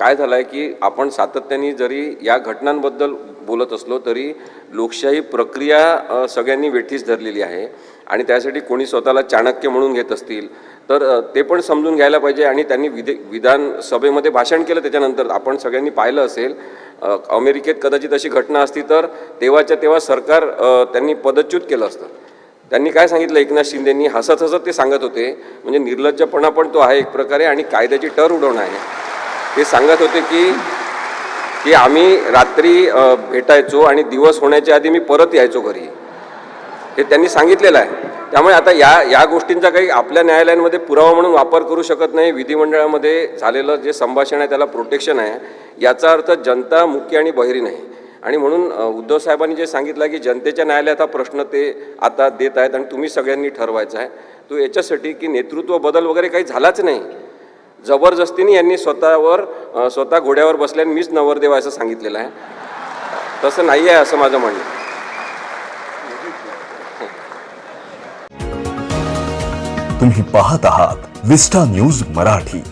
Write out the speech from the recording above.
काय झालं आहे की आपण सातत्याने जरी या घटनांबद्दल बोलत असलो तरी लोकशाही प्रक्रिया सगळ्यांनी वेठीस धरलेली आहे आणि त्यासाठी कोणी स्वतःला चाणक्य म्हणून घेत असतील तर ते पण समजून घ्यायला पाहिजे आणि त्यांनी विधे विधानसभेमध्ये भाषण केलं त्याच्यानंतर आपण सगळ्यांनी पाहिलं असेल अमेरिकेत कदाचित अशी घटना असती तर तेव्हाच्या तेव्हा सरकार त्यांनी पदच्युत केलं असतं. त्यांनी काय सांगितलं? एकनाथ शिंदेंनी हसत हसत ते सांगत होते. म्हणजे निर्लज्जपणा पण तो आहे एक प्रकारे आणि कायद्याची टर उडवणं आहे. ते सांगत होते की की आम्ही रात्री भेटायचो आणि दिवस होण्याच्या आधी मी परत यायचो घरी. हे त्यांनी सांगितलेलं आहे. त्यामुळे आता या या गोष्टींचा काही आपल्या न्यायालयांमध्ये पुरावा म्हणून वापर करू शकत नाही. विधिमंडळामध्ये झालेलं जे संभाषण आहे त्याला प्रोटेक्शन आहे याचा अर्थ जनता मुख्य आणि बहिरी नाही. आणि म्हणून उद्धव साहेबांनी जे सांगितलं की जनतेच्या न्यायालयात हा प्रश्न ते आता देत आहेत आणि तुम्ही सगळ्यांनी ठरवायचा आहे तो याच्यासाठी की नेतृत्व बदल वगैरे काही झालाच नाही. जबरदस्तीने यांनी स्वतःवर स्वतः घोड्यावर बसल्याने मीच नवरदेव असं सांगितलेलं आहे. तसं नाही आहे असं माझं म्हणणं. तुम्ही पाहत आहात विस्टा न्यूज मराठी.